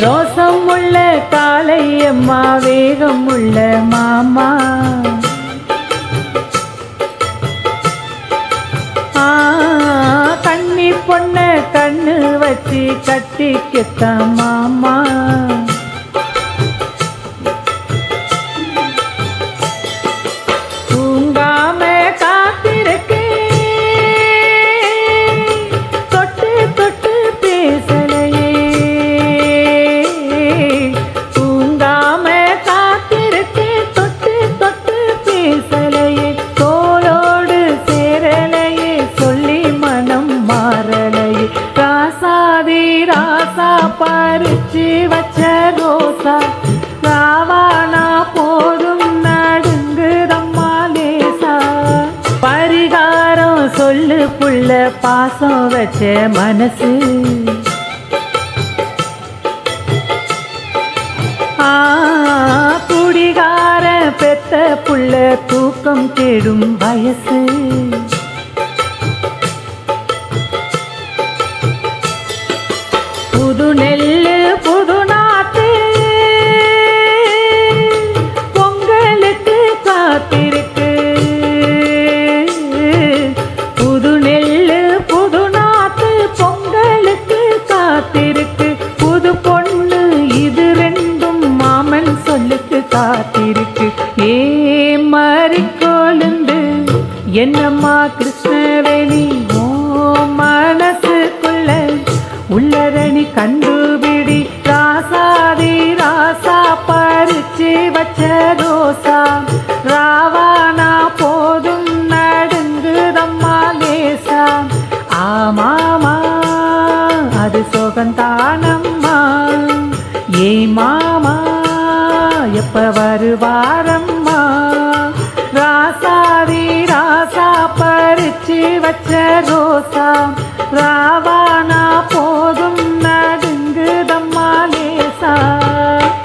ரோசம் உள்ள காலை அம்மா வேகம் உள்ள மாமா கண்ணி பொண்ண கண்ணு வச்சு கட்டிக்கத்தான் மாமா. ராசா பறிச்சு வச்ச ரோசா ராவானா போதும் நடுங்குதம்மா லேசா. பரிகாரம் சொல்லு புள்ள பாசம் வச்ச மனசு. குடிகார பெத்த புள்ள தூக்கம் கெடும் வயசு. புது நெல்லு புது நாத்து பொங்கலுக்கு காத்திருக்கு. புது நெல்லு புது நாத்து பொங்கலுக்கு காத்திருக்கு. புது பொண்ணு இது ரெண்டும் மாமன் சொல்லுக்கு காத்திருக்கு. ஏ மாறி கொழுந்து என்னம்மா கிருஷ்ணவேணி சரணி கண்டுபிடி ராசாதி ராசா பறிச்சு வச்ச ரோசா ராவானா போதும் நடுங்குதம்மா லேசா. ஆமாமா அது சுகந்தானம்மா. ஏ மாமா எப்ப வருவாரம்மா? ராசாதி ராசா பறிச்சு வச்ச ரோசா ராவானா போதும்.